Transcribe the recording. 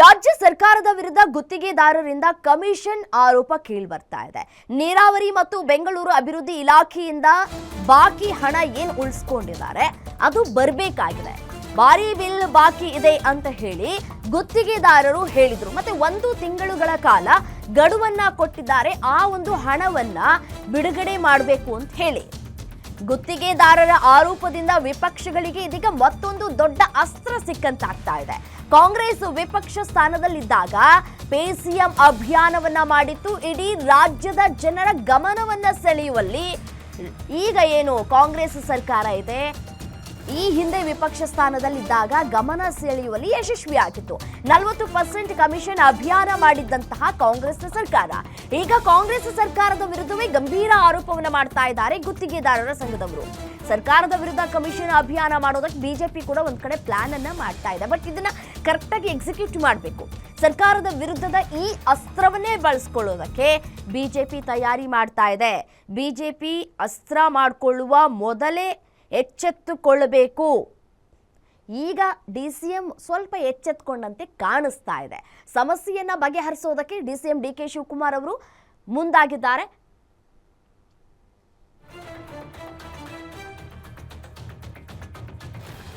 ರಾಜ್ಯ ಸರ್ಕಾರದ ವಿರುದ್ಧ ಗುತ್ತಿಗೆದಾರರಿಂದ ಕಮಿಷನ್ ಆರೋಪ ಕೇಳಿಬರ್ತಾ ಇದೆ. ನೀರಾವರಿ ಮತ್ತು ಬೆಂಗಳೂರು ಅಭಿವೃದ್ಧಿ ಇಲಾಖೆಯಿಂದ ಬಾಕಿ ಹಣ ಏನು ಉಳಿಸ್ಕೊಂಡಿದ್ದಾರೆ? ಅದು ಬರಬೇಕಾಗಿದೆ. ಭಾರಿ ಬಿಲ್ ಬಾಕಿ ಇದೆ ಅಂತ ಹೇಳಿ ಗುತ್ತಿಗೆದಾರರು ಹೇಳಿದರು. ಮತ್ತೆ ಒಂದು ತಿಂಗಳುಗಳ ಕಾಲ ಗಡುವನ್ನ ಕೊಟ್ಟಿದ್ದಾರೆ. ಆ ಒಂದು ಹಣವನ್ನ ಬಿಡುಗಡೆ ಮಾಡಬೇಕು ಅಂತ ಹೇಳಿ. ಗುತ್ತಿಗೆದಾರರ ಆರೋಪದಿಂದ ವಿಪಕ್ಷಗಳಿಗೆ ಇದೀಗ ಮತ್ತೊಂದು ದೊಡ್ಡ ಅಸ್ತ್ರ ಸಿಕ್ಕಂತಾಗ್ತಾ ಇದೆ. ಕಾಂಗ್ರೆಸ್ ವಿಪಕ್ಷ ಸ್ಥಾನದಲ್ಲಿದ್ದಾಗ ಪೇಸಿಎಂ ಅಭಿಯಾನವನ್ನ ಮಾಡಿತ್ತು. ಇಡೀ ರಾಜ್ಯದ ಜನರ ಗಮನವನ್ನ ಸೆಳೆಯುವಲ್ಲಿ ಈಗ ಏನು ಕಾಂಗ್ರೆಸ್ ಸರ್ಕಾರ ಇದೆ? ಈ ಹಿಂದೆ ವಿಪಕ್ಷ ಸ್ಥಾನದಲ್ಲಿದ್ದಾಗ ಗಮನ ಸೆಳೆಯುವಲ್ಲಿ ಯಶಸ್ವಿಯಾಗಿತ್ತು. ನಲವತ್ತು ಪರ್ಸೆಂಟ್ ಕಮಿಷನ್ ಅಭಿಯಾನ ಮಾಡಿದ್ದಂತಹ ಕಾಂಗ್ರೆಸ್ ಸರ್ಕಾರ. ಈಗ ಕಾಂಗ್ರೆಸ್ ಸರ್ಕಾರದ ವಿರುದ್ಧವೇ ಗಂಭೀರ ಆರೋಪವನ್ನು ಮಾಡ್ತಾ ಇದ್ದಾರೆ ಗುತ್ತಿಗೆದಾರರ ಸಂಘದವರು. ಸರ್ಕಾರದ ವಿರುದ್ಧ ಕಮಿಷನ್ ಅಭಿಯಾನ ಮಾಡೋದಕ್ಕೆ ಬಿಜೆಪಿ ಕೂಡ ಒಂದ್ ಕಡೆ ಪ್ಲಾನ್ ಅನ್ನ ಮಾಡ್ತಾ ಇದೆ. ಬಟ್ ಇದನ್ನ ಕರೆಕ್ಟಾಗಿ ಎಕ್ಸಿಕ್ಯೂಟ್ ಮಾಡಬೇಕು. ಸರ್ಕಾರದ ವಿರುದ್ಧದ ಈ ಅಸ್ತ್ರವನ್ನೇ ಬಳಸ್ಕೊಳ್ಳೋದಕ್ಕೆ ಬಿಜೆಪಿ ತಯಾರಿ ಮಾಡ್ತಾ ಇದೆ. ಬಿಜೆಪಿ ಅಸ್ತ್ರ ಮಾಡಿಕೊಳ್ಳುವ ಮೊದಲೇ ಎಚ್ಚೆತ್ತುಕೊಳ್ಳಬೇಕು. ಈಗ ಡಿ ಸಿ ಎಂ ಸ್ವಲ್ಪ ಎಚ್ಚೆತ್ಕೊಂಡಂತೆ ಕಾಣಿಸ್ತಾ ಇದೆ. ಸಮಸ್ಯೆಯನ್ನು ಬಗೆಹರಿಸೋದಕ್ಕೆ D C M D K Shivakumar ಅವರು ಮುಂದಾಗಿದ್ದಾರೆ.